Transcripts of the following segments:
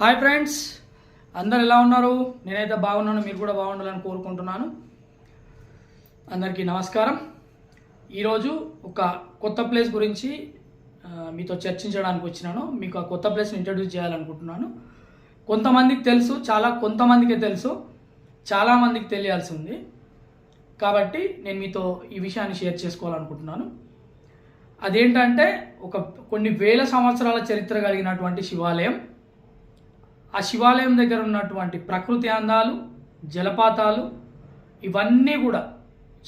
Hi friends అందరు ఎలా ఉన్నారు? నేనైతే బాగున్నాను మీరు కూడా బాగుండాలని కోరుకుంటున్నాను. అందరికీ నమస్కారం. ఈరోజు ఒక కొత్త ప్లేస్ గురించి మీతో చర్చించడానికి వచ్చినాను. మీకు ఆ కొత్త ప్లేస్ని ఇంట్రడ్యూస్ చేయాలనుకుంటున్నాను. కొంతమందికి తెలుసు చాలా కొంతమందికే తెలుసు చాలామందికి తెలియాల్సి ఉంది. కాబట్టి నేను మీతో ఈ విషయాన్ని షేర్ చేసుకోవాలనుకుంటున్నాను. అదేంటంటే ఒక కొన్ని వేల సంవత్సరాల చరిత్ర కలిగినటువంటి శివాలయం. ఆ శివాలయం దగ్గర ఉన్నటువంటి ప్రకృతి అందాలు జలపాతాలు ఇవన్నీ కూడా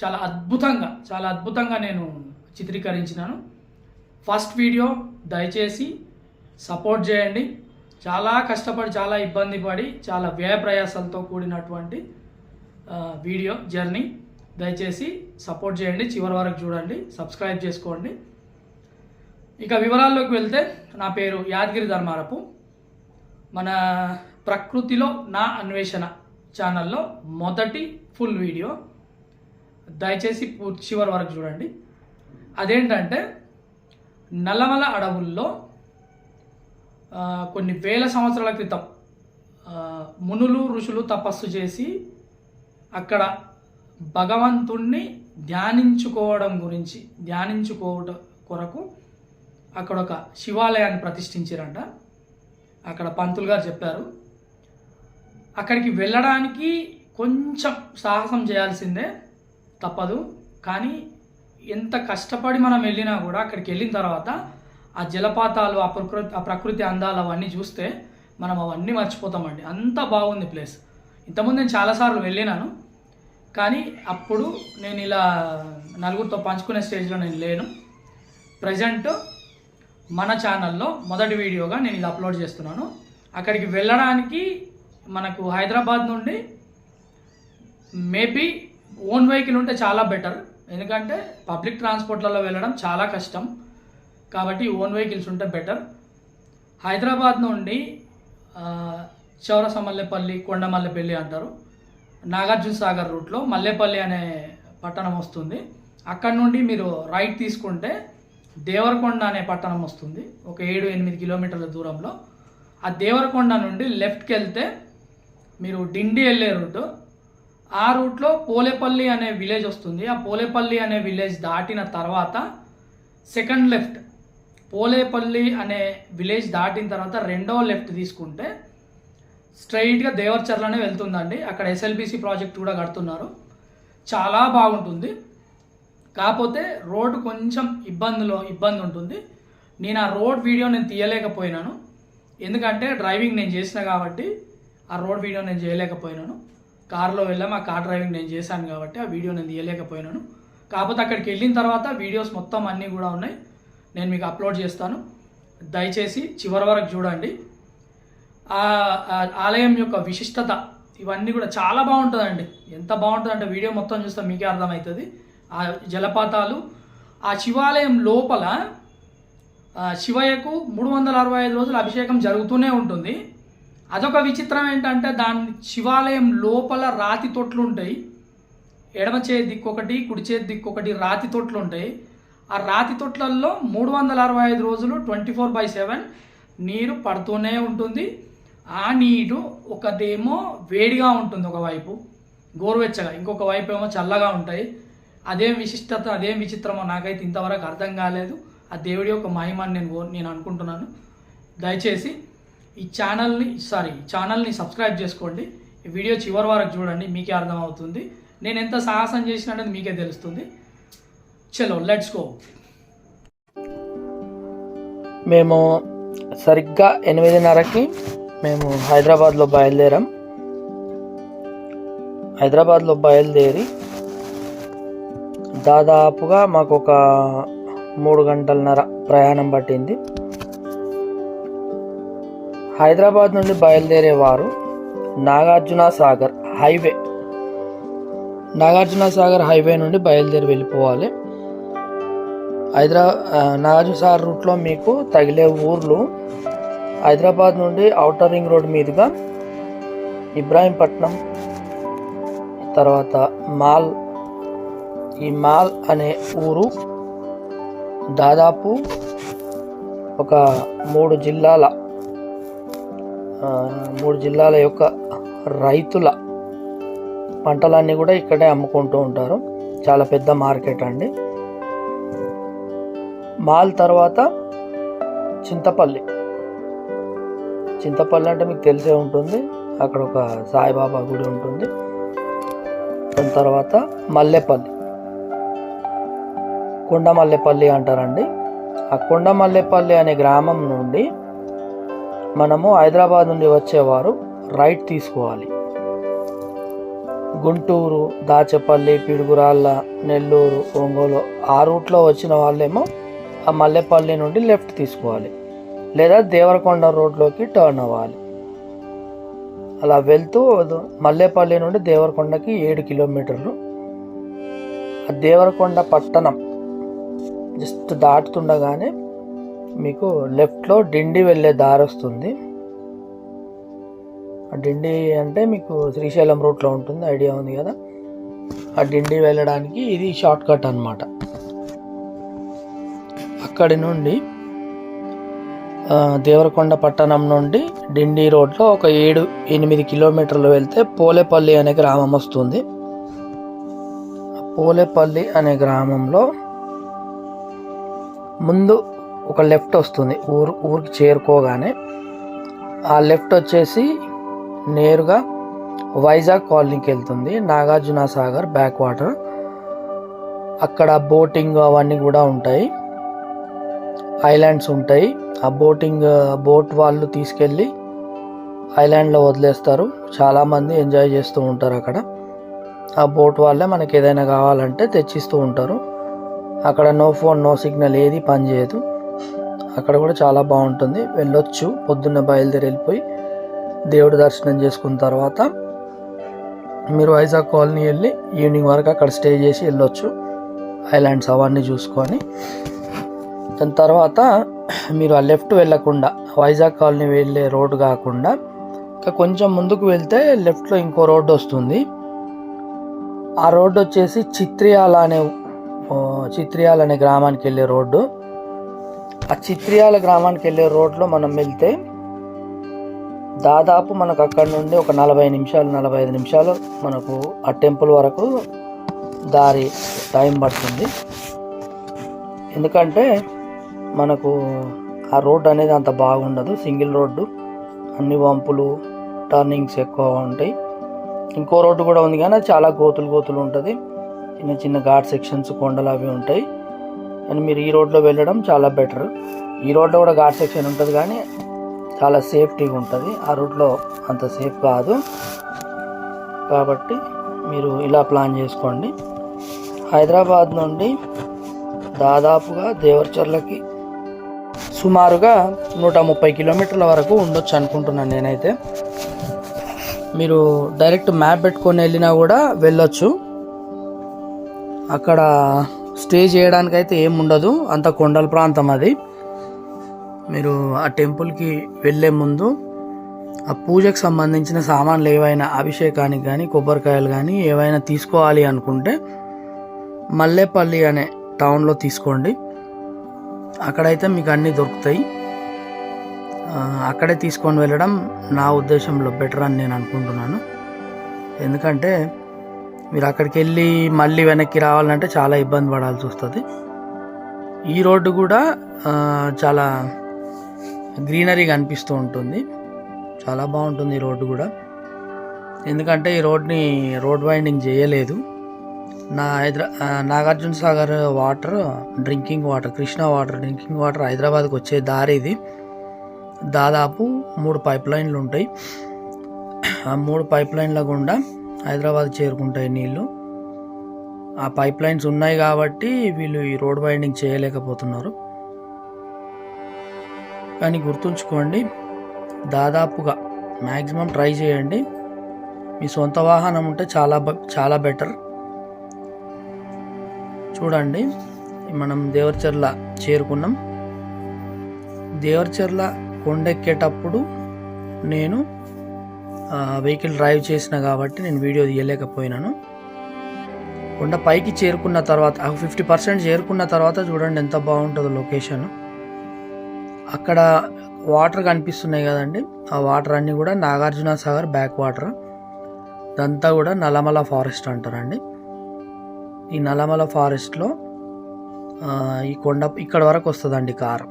చాలా అద్భుతంగా చాలా అద్భుతంగా నేను చిత్రీకరించినాను. ఫస్ట్ వీడియో దయచేసి సపోర్ట్ చేయండి. చాలా కష్టపడి చాలా ఇబ్బంది పడి చాలా వ్యయ ప్రయాసాలతో కూడినటువంటి వీడియో జర్నీ దయచేసి సపోర్ట్ చేయండి. చివరి వరకు చూడండి సబ్స్క్రైబ్ చేసుకోండి. ఇక వివరాల్లోకి వెళ్తే నా పేరు యాదగిరి ధర్మారపు. మన ప్రకృతిలో నా అన్వేషణ ఛానల్లో మొదటి ఫుల్ వీడియో. దయచేసి పూర్తి చివరి వరకు చూడండి. అదేంటంటే నల్లమల అడవుల్లో కొన్ని వేల సంవత్సరాల క్రితం మునులు ఋషులు తపస్సు చేసి అక్కడ భగవంతుణ్ణి ధ్యానించుకోవడం గురించి ధ్యానించుకోవడం కొరకు అక్కడ ఒక శివాలయాన్ని ప్రతిష్ఠించారంట. అక్కడ పంతులు గారు చెప్పారు. అక్కడికి వెళ్ళడానికి కొంచెం సాహసం చేయాల్సిందే తప్పదు. కానీ ఎంత కష్టపడి మనం వెళ్ళినా కూడా అక్కడికి వెళ్ళిన తర్వాత ఆ జలపాతాలు ఆ ప్రకృతి ఆ ప్రకృతి అందాలు అవన్నీ చూస్తే మనం అవన్నీ మర్చిపోతామండి. అంత బాగుంది ప్లేస్. ఇంతకుముందు నేను చాలాసార్లు వెళ్ళినాను. కానీ అప్పుడు నేను ఇలా నలుగురితో పంచుకునే స్టేజ్లో నేను లేను. ప్రజెంట్ మన ఛానల్లో మొదటి వీడియోగా నేను ఇది అప్లోడ్ చేస్తున్నాను. అక్కడికి వెళ్ళడానికి మనకు హైదరాబాద్ నుండి మేబీ ఓన్ వెహికల్ ఉంటే చాలా బెటర్. ఎందుకంటే పబ్లిక్ ట్రాన్స్పోర్ట్లలో వెళ్ళడం చాలా కష్టం. కాబట్టి ఓన్ వెహికల్స్ ఉంటే బెటర్. హైదరాబాద్ నుండి చౌరసమల్లెపల్లి చౌరస మల్లెపల్లి కొండమల్లెపల్లి అంటారు. నాగార్జున సాగర్ రూట్లో మల్లెపల్లి అనే పట్టణం వస్తుంది. అక్కడ నుండి మీరు రైట్ తీసుకుంటే దేవరకొండ అనే పట్టణం వస్తుంది. ఒక ఏడు ఎనిమిది కిలోమీటర్ల దూరంలో. ఆ దేవరకొండ నుండి లెఫ్ట్కి వెళ్తే మీరు డిండి వెళ్ళే రూటు. ఆ రూట్లో పోలేపల్లి అనే విలేజ్ వస్తుంది. ఆ పోలేపల్లి అనే విలేజ్ దాటిన తర్వాత సెకండ్ లెఫ్ట్ పోలేపల్లి అనే విలేజ్ దాటిన తర్వాత రెండో లెఫ్ట్ తీసుకుంటే స్ట్రైట్గా దేవర్చర్లనే వెళ్తుందండి. అక్కడ ఎస్ఎల్బిసి ప్రాజెక్ట్ కూడా కడుతున్నారు. చాలా బాగుంటుంది. కాకపోతే రోడ్ కొంచెం ఇబ్బందిలో ఇబ్బంది ఉంటుంది నేను ఆ రోడ్ వీడియో నేను తీయలేకపోయినాను. ఎందుకంటే డ్రైవింగ్ నేను చేసిన కాబట్టి ఆ రోడ్ వీడియో నేను చేయలేకపోయినాను. కార్లో వెళ్ళాం ఆ కార్ డ్రైవింగ్ నేను చేశాను కాబట్టి ఆ వీడియో నేను తీయలేకపోయినాను. కాకపోతే అక్కడికి వెళ్ళిన తర్వాత వీడియోస్ మొత్తం అన్నీ కూడా ఉన్నాయి. నేను మీకు అప్లోడ్ చేస్తాను. దయచేసి చివరి వరకు చూడండి. ఆ ఆలయం యొక్క విశిష్టత ఇవన్నీ కూడా చాలా బాగుంటుందండి. ఎంత బాగుంటుందంటే వీడియో మొత్తం చూస్తే మీకే అర్థమవుతుంది. ఆ జలపాతాలు ఆ శివాలయం లోపల శివయ్యకు మూడు వందల అరవై ఐదు రోజులు అభిషేకం జరుగుతూనే ఉంటుంది. అదొక విచిత్రం ఏంటంటే దాని శివాలయం లోపల రాతి తొట్లు ఉంటాయి. ఎడమ చేతి దిక్కొకటి కుడి చేతి దిక్కొకటి రాతి తొట్లు ఉంటాయి. ఆ రాతి తొట్లల్లో మూడు వందల అరవై ఐదు రోజులు ట్వంటీ ఫోర్ బై సెవెన్ నీరు పడుతూనే ఉంటుంది. ఆ నీరు ఒకదేమో వేడిగా ఉంటుంది ఒకవైపు గోరువెచ్చగా ఇంకొక వైపు ఏమో చల్లగా ఉంటాయి. అదేం విశిష్టత అదేం విచిత్రమో నాకైతే ఇంతవరకు అర్థం కాలేదు. ఆ దేవుడి యొక్క మహిమని నేను నేను అనుకుంటున్నాను. దయచేసి ఈ ఛానల్ని సారీ ఛానల్ని సబ్స్క్రైబ్ చేసుకోండి. ఈ వీడియో చివరి వరకు చూడండి మీకే అర్థమవుతుంది. నేను ఎంత సాహసం చేసిననేది మీకే తెలుస్తుంది. చలో లెట్స్ గో మేము సరిగ్గా ఎనిమిదిన్నరకి మేము హైదరాబాద్లో బయలుదేరాం. హైదరాబాద్లో బయలుదేరి దాదాపుగా మాకు ఒక మూడు గంటలన్నర ప్రయాణం పట్టింది. హైదరాబాద్ నుండి బయలుదేరేవారు నాగార్జున సాగర్ హైవే. నాగార్జున సాగర్ హైవే నుండి బయలుదేరి వెళ్ళిపోవాలి. హైదరా నాగార్జున సాగర్ రూట్లో మీకు తగిలే ఊర్లు హైదరాబాద్ నుండి ఔటర్ రింగ్ రోడ్ మీదుగా ఇబ్రాహీంపట్నం తర్వాత మాల్ ఈ మాల్ అనే ఊరు దాదాపు ఒక మూడు జిల్లాల మూడు జిల్లాల యొక్క రైతుల పంటలన్నీ కూడా ఇక్కడే అమ్ముకుంటూ ఉంటారు. చాలా పెద్ద మార్కెట్ అండి. మాల్ తర్వాత చింతపల్లి. చింతపల్లి అంటే మీకు తెలిసే ఉంటుంది. అక్కడ ఒక సాయిబాబా గుడి ఉంటుంది. దాని తర్వాత మల్లెపల్లి. కొండమల్లెపల్లి అంటారండి. ఆ కొండమల్లెపల్లి అనే గ్రామం నుండి మనము హైదరాబాద్ నుండి వచ్చేవారు రైట్ తీసుకోవాలి. గుంటూరు దాచపల్లి పిడుగురాళ్ళ నెల్లూరు ఒంగోలు ఆ రూట్లో వచ్చిన వాళ్ళేమో ఆ మల్లెపల్లి నుండి లెఫ్ట్ తీసుకోవాలి. లేదా దేవరకొండ రోడ్లోకి టర్న్ అవ్వాలి. అలా వెళ్తూ మల్లెపల్లి నుండి దేవరకొండకి ఏడు కిలోమీటర్లు. ఆ దేవరకొండ పట్టణం జస్ట్ దాటుతుండగానే మీకు లెఫ్ట్లో డిండి వెళ్ళే దారి వస్తుంది. ఆ డిండి అంటే మీకు శ్రీశైలం రూట్లో ఉంటుంది ఐడియా ఉంది కదా? ఆ డిండి వెళ్ళడానికి ఇది షార్ట్ కట్ అనమాట అక్కడి నుండి దేవరకొండ పట్టణం నుండి డిండి రోడ్లో ఒక ఏడు ఎనిమిది కిలోమీటర్లు వెళ్తే పోలేపల్లి అనే గ్రామం వస్తుంది. పోలేపల్లి అనే గ్రామంలో ముందు ఒక లెఫ్ట్ వస్తుంది. ఊరు ఊరికి చేరుకోగానే ఆ లెఫ్ట్ వచ్చేసి నేరుగా వైజాగ్ కాలనీకి వెళ్తుంది. Nagarjuna Sagar back water. అక్కడ బోటింగ్ అవన్నీ కూడా ఉంటాయి. ఐలాండ్స్ ఉంటాయి. ఆ బోటింగ్ బోట్ వాళ్ళు తీసుకెళ్ళి ఐలాండ్లో వదిలేస్తారు. చాలామంది ఎంజాయ్ చేస్తూ ఉంటారు అక్కడ. ఆ బోట్ వాళ్ళే మనకి ఏదైనా కావాలంటే తెచ్చిస్తూ ఉంటారు. అక్కడ నో ఫోన్ నో సిగ్నల్ ఏది పనిచేయదు అక్కడ కూడా చాలా బాగుంటుంది. వెళ్ళొచ్చు. పొద్దున్న బయలుదేరి వెళ్ళిపోయి దేవుడి దర్శనం చేసుకున్న తర్వాత మీరు వైజాగ్ కాలనీ వెళ్ళి ఈవినింగ్ వరకు అక్కడ స్టే చేసి వెళ్ళొచ్చు. ఐలాండ్స్ అవన్నీ చూసుకొని. దాని తర్వాత మీరు ఆ లెఫ్ట్ వెళ్ళకుండా వైజాగ్ కాలనీ వెళ్ళే రోడ్డు కాకుండా ఇంకా కొంచెం ముందుకు వెళ్తే లెఫ్ట్లో ఇంకో రోడ్డు వస్తుంది. ఆ రోడ్డు వచ్చేసి చిత్రియాల అనే చిత్రియాల అనే గ్రామానికి వెళ్ళే రోడ్డు. ఆ చిత్రియాల గ్రామానికి వెళ్ళే రోడ్లో మనం వెళ్తే దాదాపు మనకు అక్కడ నుండి ఒక నలభై నిమిషాలు నలభై ఐదు నిమిషాలు మనకు ఆ టెంపుల్ వరకు దారి టైం పడుతుంది. ఎందుకంటే మనకు ఆ రోడ్డు అనేది అంత బాగుండదు. Single road. అన్ని వంపులు టర్నింగ్స్ ఎక్కువ ఉంటాయి. ఇంకో రోడ్డు కూడా ఉంది కానీ చాలా గోతులు గోతులు ఉంటుంది. చిన్న చిన్న ఘాట్ సెక్షన్స్ కొండలు అవి ఉంటాయి. అండ్ మీరు ఈ రోడ్లో వెళ్ళడం చాలా బెటర్ ఈ రోడ్లో కూడా ఘాట్ సెక్షన్ ఉంటుంది కానీ చాలా సేఫ్టీగా ఉంటుంది. ఆ రూట్లో అంత సేఫ్ కాదు. కాబట్టి మీరు ఇలా ప్లాన్ చేసుకోండి. హైదరాబాద్ నుండి దాదాపుగా దేవర్చర్లకి సుమారుగా నూట ముప్పై కిలోమీటర్ల వరకు ఉండొచ్చు అనుకుంటున్నాను నేనైతే. మీరు డైరెక్ట్ మ్యాప్ పెట్టుకొని వెళ్ళినా కూడా వెళ్ళొచ్చు. అక్కడ స్టే చేయడానికి అయితే ఏం ఉండదు అంత కొండల ప్రాంతం అది. మీరు ఆ టెంపుల్కి వెళ్ళే ముందు ఆ పూజకు సంబంధించిన సామాన్లు ఏవైనా అభిషేకానికి కానీ కొబ్బరికాయలు కానీ ఏవైనా తీసుకోవాలి అనుకుంటే మల్లేపల్లి అనే టౌన్లో తీసుకోండి. అక్కడైతే మీకు అన్నీ దొరుకుతాయి. అక్కడే తీసుకొని వెళ్ళడం నా ఉద్దేశంలో బెటర్ అని నేను అనుకుంటున్నాను. ఎందుకంటే మీరు అక్కడికి వెళ్ళి మళ్ళీ వెనక్కి రావాలంటే చాలా ఇబ్బంది పడాల్సి వస్తుంది. ఈ రోడ్డు కూడా చాలా గ్రీనరీగా అనిపిస్తూ ఉంటుంది. చాలా బాగుంటుంది ఈ రోడ్డు కూడా. ఎందుకంటే ఈ రోడ్ని రోడ్ వైండింగ్ చేయలేదు. నా హైదరా Nagarjuna Sagar water drinking water Krishna water drinking water హైదరాబాద్కి వచ్చే దారి ఇది. దాదాపు మూడు పైప్ లైన్లు ఉంటాయి. ఆ మూడు పైప్ లైన్ల గుండా హైదరాబాద్ చేరుకుంటాయి నీళ్ళు ఆ పైప్ లైన్స్ ఉన్నాయి కాబట్టి వీళ్ళు ఈ రోడ్ వైండింగ్ చేయలేకపోతున్నారు. కానీ గుర్తుంచుకోండి దాదాపుగా మ్యాక్సిమం ట్రై చేయండి. మీ సొంత వాహనం ఉంటే చాలా బ- చాలా బెటర్. చూడండి మనం దేవరచర్ల చేరుకున్నాం. దేవరచర్ల కొండెక్కేటప్పుడు నేను వెహికల్ డ్రైవ్ చేసిన కాబట్టి నేను వీడియో తీయలేకపోయినాను. కొండ పైకి చేరుకున్న తర్వాత ఫిఫ్టీ పర్సెంట్ చేరుకున్న తర్వాత చూడండి ఎంత బాగుంటుందో లొకేషన్. అక్కడ వాటర్ కనిపిస్తున్నాయి కదండి. ఆ వాటర్ అన్నీ కూడా నాగార్జున సాగర్ బ్యాక్ వాటర్. ఇదంతా కూడా నల్లమల ఫారెస్ట్ అంటారండి. ఈ నల్లమల ఫారెస్ట్లో ఈ కొండ ఇక్కడ వరకు వస్తుందండి కారు.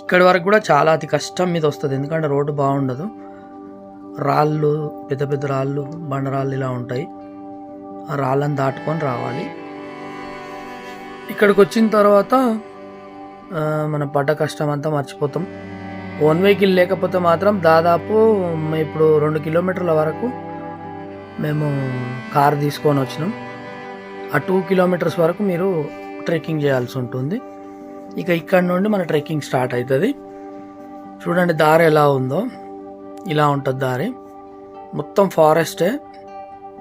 ఇక్కడి వరకు కూడా చాలా అతి కష్టం మీద వస్తుంది. ఎందుకంటే రోడ్డు బాగుండదు. రాళ్ళు పెద్ద పెద్ద రాళ్ళు బండరాళ్ళు ఇలా ఉంటాయి. ఆ రాళ్ళని దాటుకొని రావాలి. ఇక్కడికి వచ్చిన తర్వాత మనం పడ్డ కష్టం అంతా మర్చిపోతాం. వన్ వెహికల్ లేకపోతే మాత్రం దాదాపు ఇప్పుడు రెండు కిలోమీటర్ల వరకు మేము కార్ తీసుకొని వచ్చినాం. ఆ టూ కిలోమీటర్స్ వరకు మీరు ట్రెక్కింగ్ చేయాల్సి ఉంటుంది. ఇక ఇక్కడ నుండి మన ట్రెక్కింగ్ స్టార్ట్ అవుతుంది. చూడండి దారి ఎలా ఉందో. ఇలా ఉంటుంది దారి. మొత్తం ఫారెస్టే.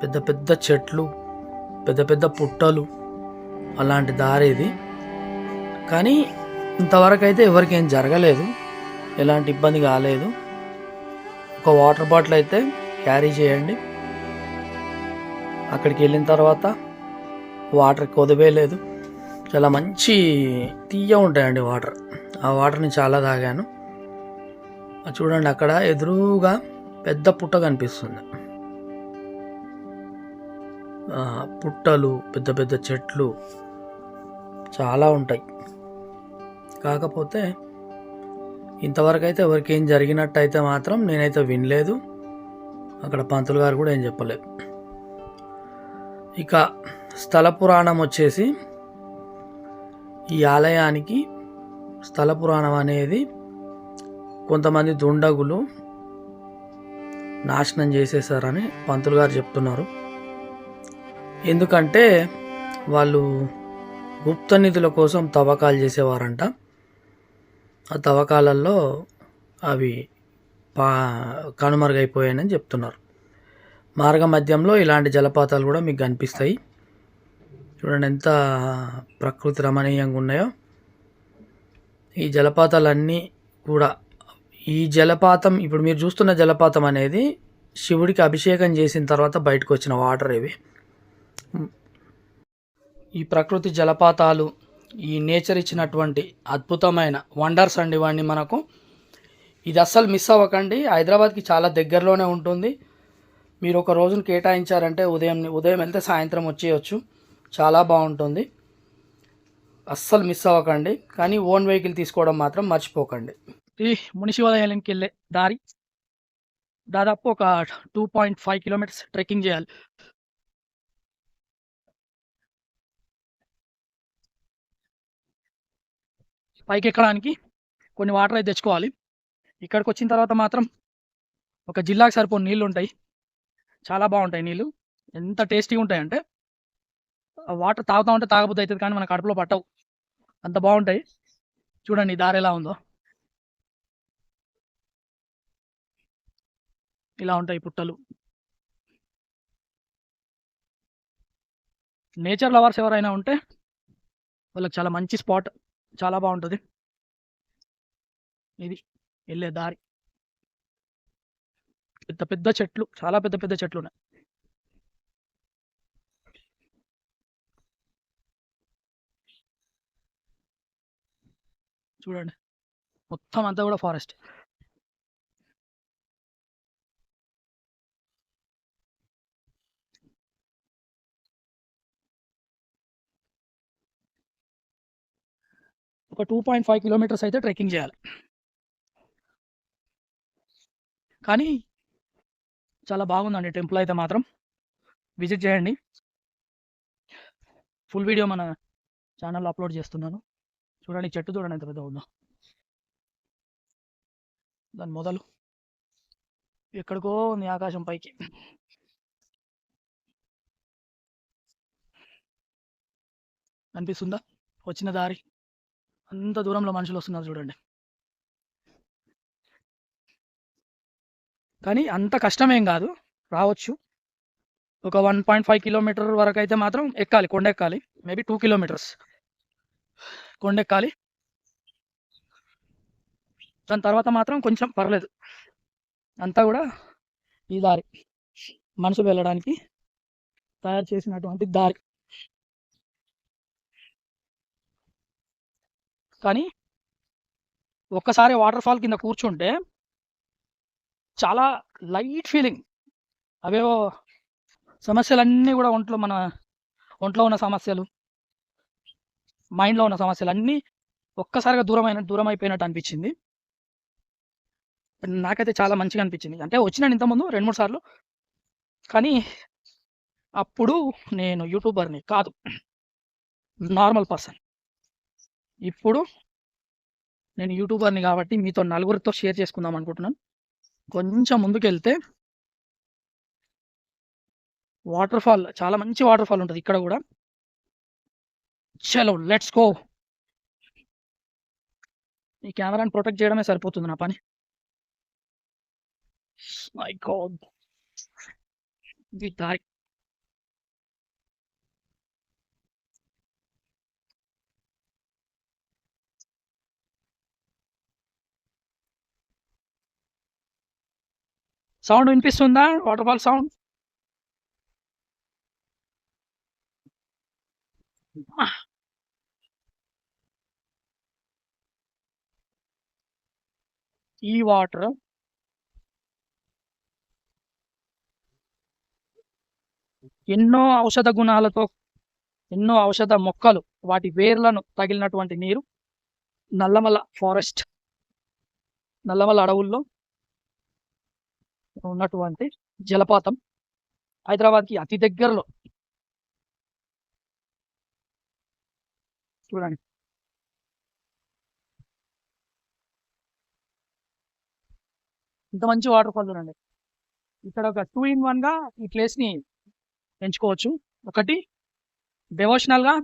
పెద్ద పెద్ద చెట్లు పెద్ద పెద్ద పుట్టలు అలాంటి దారి ఇది. కానీ ఇంతవరకు అయితే ఎవరికి ఏం జరగలేదు. ఎలాంటి ఇబ్బంది కాలేదు. ఒక వాటర్ బాటిల్ అయితే క్యారీ చేయండి. అక్కడికి వెళ్ళిన తర్వాత వాటర్ కొదవేయలేదు చాలా మంచి తీయ ఉంటాయండి వాటర్. ఆ వాటర్ని చాలా తాగాను. చూడండి అక్కడ ఎదురుగా పెద్ద పుట్ట కనిపిస్తుంది. పుట్టలు పెద్ద పెద్ద చెట్లు చాలా ఉంటాయి. కాకపోతే ఇంతవరకు అయితే ఎవరికి ఏం జరిగినట్టు అయితే మాత్రం నేనైతే వినలేదు. అక్కడ పంతులు గారు కూడా ఏం చెప్పలేదు. ఇక స్థల పురాణం వచ్చేసి ఈ ఆలయానికి స్థల పురాణం అనేది కొంతమంది దుండగులు నాశనం చేసేసారని పంతులు గారు చెప్తున్నారు. ఎందుకంటే వాళ్ళు గుప్త నిధుల కోసం తవ్వకాలు చేసేవారంట. ఆ తవ్వకాలలో అవి పా కనుమరుగైపోయాయని చెప్తున్నారు. మార్గ మధ్యంలో ఇలాంటి జలపాతాలు కూడా మీకు కనిపిస్తాయి. చూడండి ఎంత ప్రకృతి రమణీయంగా ఉన్నాయో. ఈ జలపాతాలన్నీ కూడా ఈ జలపాతం ఇప్పుడు మీరు చూస్తున్న జలపాతం అనేది శివుడికి అభిషేకం చేసిన తర్వాత బయటకు వచ్చిన వాటర్ ఇవి. ఈ ప్రకృతి జలపాతాలు ఈ నేచర్ ఇచ్చినటువంటి అద్భుతమైన వండర్స్ అండి ఇవన్నీ మనకు. ఇది అస్సలు మిస్ అవ్వకండి. హైదరాబాద్కి చాలా దగ్గరలోనే ఉంటుంది. మీరు ఒక రోజును కేటాయించారంటే ఉదయం ఉదయం వెళ్తే సాయంత్రం వచ్చేయచ్చు. చాలా బాగుంటుంది. అస్సలు మిస్ అవ్వకండి. కానీ ఓన్ వెహికల్ తీసుకోవడం మాత్రం మర్చిపోకండి. ఈ మునిశివాలయానికి వెళ్ళే దారి దాదాపు ఒక two point five kilometres trekking చేయాలి. పైకి ఎక్కడానికి కొన్ని వాటర్ అయితే తెచ్చుకోవాలి. ఇక్కడికి వచ్చిన తర్వాత మాత్రం ఒక జిల్లాకు సరిపోని నీళ్ళు ఉంటాయి. చాలా బాగుంటాయి నీళ్ళు. ఎంత టేస్టీగా ఉంటాయి అంటే వాటర్ తాగుతూ ఉంటే తాగబుద్ధి అవుతుంది కానీ మన కడుపులో పట్టవు. అంత బాగుంటాయి. చూడండి దారి ఎలా ఉందో. ఇలా ఉంటాయి పుట్టలు. నేచర్ లవర్స్ ఎవరైనా ఉంటే వాళ్ళకి చాలా మంచి స్పాట్ చాలా బాగుంటుంది. ఇది వెళ్ళే దారి. పెద్ద పెద్ద చెట్లు చాలా పెద్ద పెద్ద చెట్లు ఉన్నాయి. చూడండి. మొత్తం అంతా కూడా ఫారెస్ట్. ఒక టూ పాయింట్ ఫైవ్ కిలోమీటర్స్ అయితే ట్రెక్కింగ్ చేయాలి. కానీ చాలా బాగుందండి టెంపుల్ అయితే మాత్రం. విజిట్ చేయండి. ఫుల్ వీడియో మన ఛానల్లో అప్లోడ్ చేస్తున్నాను. చూడండి చెట్టు చూడండి ఎంత పెద్ద ఉందో. దాని మొదలు ఎక్కడికో ఉంది ఆకాశం పైకి. అనిపిస్తుందా? వచ్చిన దారి. అంత దూరంలో మనుషులు వస్తున్నారు చూడండి. కానీ అంత కష్టమేం కాదు. రావచ్చు. ఒక వన్ పాయింట్ ఫైవ్ కిలోమీటర్ వరకు అయితే మాత్రం ఎక్కాలి కొండ ఎక్కాలి మేబీ టూ కిలోమీటర్స్. కొండ ఎక్కాలి దాని తర్వాత మాత్రం కొంచెం పర్లేదు. అంతా కూడా ఈ దారి. మనుషులు వెళ్ళడానికి తయారు చేసినటువంటి దారి. కానీ ఒక్కసారి వాటర్ ఫాల్ కింద కూర్చుంటే చాలా లైట్ ఫీలింగ్. అవేవో సమస్యలన్నీ కూడా ఒంట్లో మన ఒంట్లో ఉన్న సమస్యలు మైండ్లో ఉన్న సమస్యలు అన్నీ ఒక్కసారిగా దూరమైన దూరం అయిపోయినట్టు అనిపించింది. నాకైతే చాలా మంచిగా అనిపించింది. అంటే వచ్చినాను ఇంతకుముందు రెండు మూడు సార్లు. కానీ అప్పుడు నేను యూట్యూబర్ని కాదు నార్మల్ పర్సన్. ఇప్పుడు నేను యూట్యూబర్ని కాబట్టి మీతో నలుగురితో షేర్ చేసుకుందాం అనుకుంటున్నాను. కొంచెం ముందుకెళ్తే వాటర్ ఫాల్ చాలా మంచి వాటర్ ఫాల్ ఉంటుంది ఇక్కడ కూడా. చలో లెట్స్ గో. ఈ కెమెరాని ప్రొటెక్ట్ చేయడమే సరిపోతుంది నా పని. My god. దారి సౌండ్ వినిపిస్తుందా? Waterfall sound? ఈ వాటర్ ఎన్నో ఔషధ గుణాలతో ఎన్నో ఔషధ మొక్కలు వాటి వేర్లను తగిలినటువంటి నీరు నల్లమల ఫారెస్ట్ నల్లమల అడవుల్లో ఉన్నటువంటి జలపాతం హైదరాబాద్కి అతి దగ్గరలో. చూడండి. ఇంత మంచి వాటర్ ఫాల్ చూడండి. ఇక్కడ ఒక టూ ఇన్ వన్గా ఈ ప్లేస్ని ఎంచుకోవచ్చు. ఒకటి డెవోషనల్గా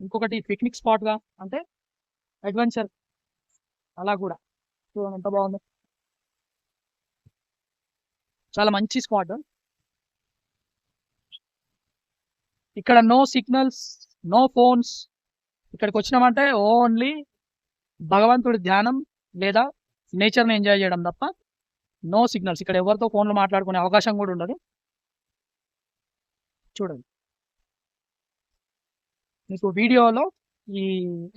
ఇంకొకటి పిక్నిక్ స్పాట్గా అంటే అడ్వెంచర్ అలా కూడా. చూడండి ఎంత బాగుంది. చాలా మంచి స్పాట్. ఇక్కడ నో సిగ్నల్స్ నో ఫోన్స్. ఇక్కడికి వచ్చినామంటే ఓన్లీ భగవంతుడి ధ్యానం లేదా నేచర్ని ఎంజాయ్ చేయడం తప్ప నో సిగ్నల్స్. ఇక్కడ ఎవరితో ఫోన్లో మాట్లాడుకునే అవకాశం కూడా ఉండదు. చూడండి. మీకు వీడియోలో ఈ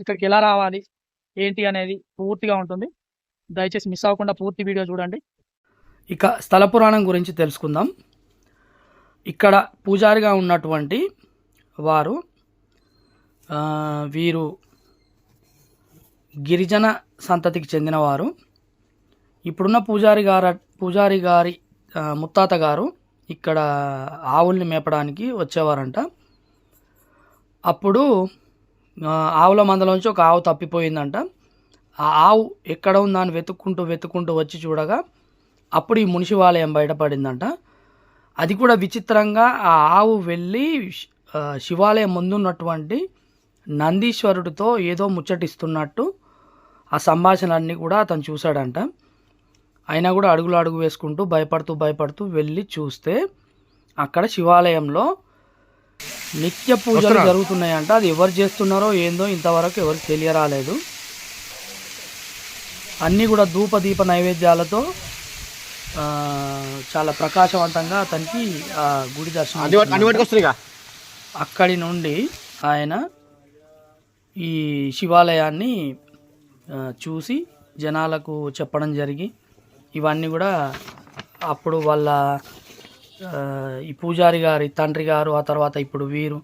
ఇక్కడికి ఎలా రావాలి ఏంటి అనేది పూర్తిగా ఉంటుంది. దయచేసి మిస్ అవ్వకుండా పూర్తి వీడియో చూడండి. ఇక స్థల పురాణం గురించి తెలుసుకుందాం. ఇక్కడ పూజారిగా ఉన్నటువంటి వారు వీరు గిరిజన సంతతికి చెందినవారు. ఇప్పుడున్న పూజారి గారు పూజారి గారి ముత్తాత గారు ఇక్కడ ఆవుల్ని మేపడానికి వచ్చేవారంట. అప్పుడు ఆవుల మందలోంచి ఒక ఆవు తప్పిపోయిందంట. ఆ ఆవు ఎక్కడ ఉందని వెతుక్కుంటూ వెతుక్కుంటూ వచ్చి చూడగా అప్పుడు ఈ మునిశివాలయం బయటపడిందంట. అది కూడా విచిత్రంగా ఆ ఆవు వెళ్ళి శివాలయం ముందున్నటువంటి నందీశ్వరుడితో ఏదో ముచ్చటిస్తున్నట్టు ఆ సంభాషణలన్నీ కూడా అతను చూశాడంట. అయినా కూడా అడుగులు అడుగు వేసుకుంటూ భయపడుతూ భయపడుతూ వెళ్ళి చూస్తే అక్కడ శివాలయంలో నిత్య పూజలు జరుగుతున్నాయంట. అది ఎవరు చేస్తున్నారో ఏందో ఇంతవరకు ఎవరికి తెలియరాలేదు. అన్నీ కూడా ధూప దీప నైవేద్యాలతో చాలా ప్రకాశవంతంగా అతనికి ఆ గుడి దర్శనం. అక్కడి నుండి ఆయన ఈ శివాలయాన్ని చూసి జనాలకు చెప్పడం జరిగి ఇవన్నీ కూడా అప్పుడు వాళ్ళ ఈ పూజారి గారి తండ్రి గారు ఆ తర్వాత ఇప్పుడు వీరు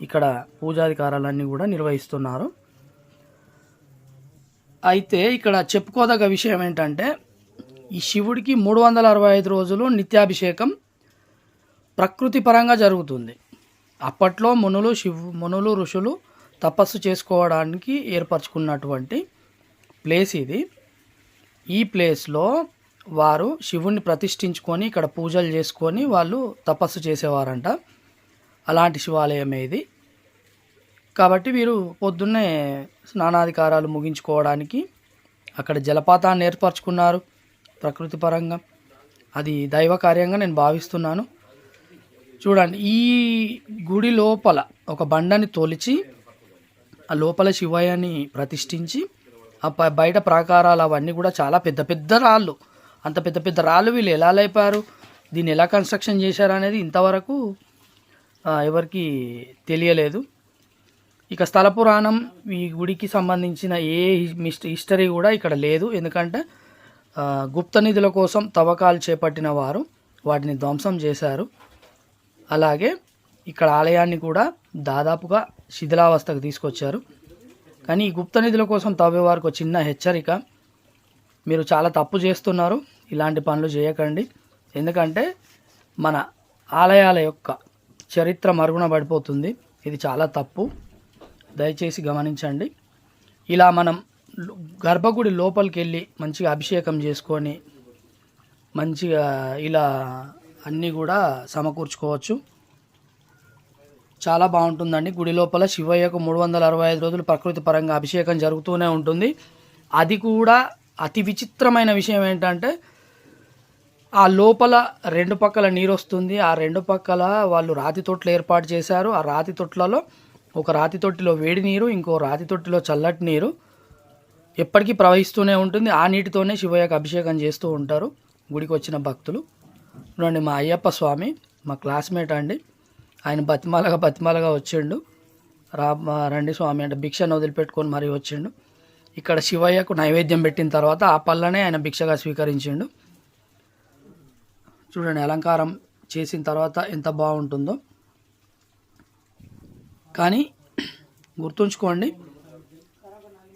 ఇక్కడ పూజాధికారాలన్నీ కూడా నిర్వహిస్తున్నారు అయితే ఇక్కడ చెప్పుకోదగ్గ విషయం ఏంటంటే ఈ శివుడికి మూడు వందల అరవై ఐదు రోజులు నిత్యాభిషేకం ప్రకృతి పరంగా జరుగుతుంది. అప్పట్లో మునులు శివు మునులు ఋషులు తపస్సు చేసుకోవడానికి ఏర్పరచుకున్నటువంటి ప్లేస్ ఇది. ఈ ప్లేస్లో వారు శివుణ్ణి ప్రతిష్ఠించుకొని ఇక్కడ పూజలు చేసుకొని వాళ్ళు తపస్సు చేసేవారంట. అలాంటి శివాలయమే ఇది. కాబట్టి వీరు పొద్దున్నే స్నానాధికారాలు ముగించుకోవడానికి అక్కడ జలపాతాన్ని ఏర్పరచుకున్నారు. ప్రకృతి పరంగా అది దైవ కార్యంగా నేను భావిస్తున్నాను. చూడండి ఈ గుడి లోపల ఒక బండని తొలిచి ఆ లోపల శివయ్యని ప్రతిష్ఠించి ఆ ప- బయట ప్రాకారాలు అవన్నీ కూడా చాలా పెద్ద పెద్ద రాళ్ళు. అంత పెద్ద పెద్ద రాళ్ళు వీళ్ళు ఎలా లేపారు? దీన్ని ఎలా కన్స్ట్రక్షన్ చేశారు అనేది ఇంతవరకు ఎవరికి తెలియలేదు. ఇక స్థల పురాణం ఈ గుడికి సంబంధించిన ఏ మిస్ హిస్టరీ కూడా ఇక్కడ లేదు. ఎందుకంటే గుప్త నిధుల కోసం తవ్వకాలు చేపట్టిన వారు వాటిని ధ్వంసం చేశారు. అలాగే ఇక్కడ ఆలయాన్ని కూడా దాదాపుగా శిథిలావస్థకు తీసుకొచ్చారు. కానీ ఈ గుప్త నిధుల కోసం తవ్వే వారికి ఒక చిన్న హెచ్చరిక. మీరు చాలా తప్పు చేస్తున్నారు. ఇలాంటి పనులు చేయకండి. ఎందుకంటే మన ఆలయాల యొక్క చరిత్ర మరుగున పడిపోతుంది. ఇది చాలా తప్పు. దయచేసి గమనించండి. ఇలా మనం గర్భగుడి లోపలికి వెళ్ళి మంచిగా అభిషేకం చేసుకొని మంచిగా ఇలా అన్నీ కూడా సమకూర్చుకోవచ్చు. చాలా బాగుంటుందండి. గుడి లోపల శివయ్యకు మూడు వందల అరవై ఐదు రోజులు ప్రకృతి పరంగా అభిషేకం జరుగుతూనే ఉంటుంది. అది కూడా అతి విచిత్రమైన విషయం ఏంటంటే ఆ లోపల రెండు పక్కల నీరు వస్తుంది ఆ రెండు పక్కల వాళ్ళు రాతి తొట్లు ఏర్పాటు చేశారు. ఆ రాతి తొట్లలో ఒక రాతి తొట్టిలో వేడి నీరు ఇంకో రాతి తొట్టిలో చల్లటి నీరు. ఎప్పటికీ ప్రవహిస్తూనే ఉంటుంది. ఆ నీటితోనే శివయ్యకు అభిషేకం చేస్తూ ఉంటారు. గుడికి వచ్చిన భక్తులు. చూడండి మా అయ్యప్ప స్వామి మా క్లాస్మేట్ అండి. ఆయన బతిమాలగా బతిమాలగా వచ్చిండు. రా రండి స్వామి అంటే భిక్షను వదిలిపెట్టుకొని మరీ వచ్చిండు. ఇక్కడ శివయ్యకు నైవేద్యం పెట్టిన తర్వాత ఆ పళ్ళనే ఆయన భిక్షగా స్వీకరించిండు. చూడండి అలంకారం చేసిన తర్వాత ఎంత బాగుంటుందో. కానీ గుర్తుంచుకోండి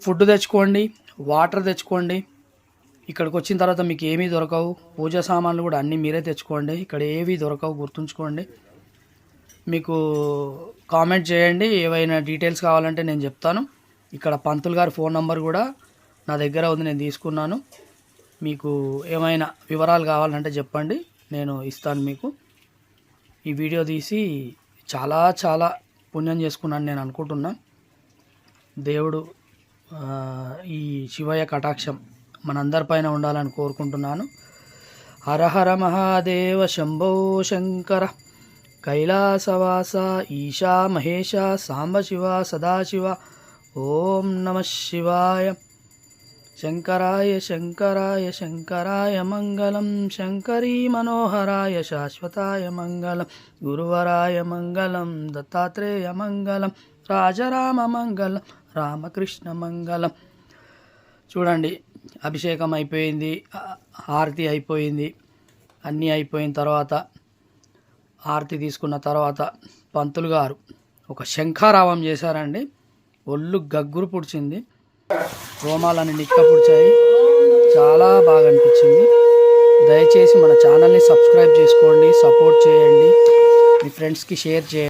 ఫుడ్ తెచ్చుకోండి వాటర్ తెచ్చుకోండి. ఇక్కడికి వచ్చిన తర్వాత మీకు ఏమీ దొరకవు. పూజా సామాన్లు కూడా అన్నీ మీరే తెచ్చుకోండి. ఇక్కడ ఏవి దొరకవు గుర్తుంచుకోండి. మీకు కామెంట్ చేయండి. ఏవైనా డీటెయిల్స్ కావాలంటే నేను చెప్తాను. ఇక్కడ పంతులు గారి ఫోన్ నంబర్ కూడా నా దగ్గర ఉంది నేను తీసుకున్నాను. మీకు ఏమైనా వివరాలు కావాలంటే చెప్పండి నేను ఇస్తాను మీకు. ఈ వీడియో తీసి చాలా చాలా పుణ్యం చేసుకున్నాను నేను అనుకుంటున్నా. దేవుడు ఈ శివయ్య కటాక్షం మనందరిపైన ఉండాలని కోరుకుంటున్నాను. హరహర మహాదేవ శంభో శంకర. కైలాసవాస ఈశా మహేష సాంబ శివ సదాశివ. ఓం నమ శివాయ. శంకరాయ శంకరాయ శంకరాయ మంగళం. శంకరీ మనోహరాయ శాశ్వతాయ మంగళం. గురువరాయ మంగళం. దత్తాత్రేయ మంగళం. రాజరామ మంగళం. రామకృష్ణ మంగళం చూడండి అభిషేకం అయిపోయింది హారతి అయిపోయింది అన్నీ అయిపోయిన తర్వాత హారతి తీసుకున్న తర్వాత పంతులు గారు ఒక శంఖారావం చేశారండి. ఒళ్ళు గగ్గురు పుడిచింది. రోమాలని నిక్క పుడిచాయి. చాలా బాగా అనిపించింది. దయచేసి మన ఛానల్ని సబ్స్క్రైబ్ చేసుకోండి సపోర్ట్ చేయండి. మీ ఫ్రెండ్స్కి షేర్ చేయండి.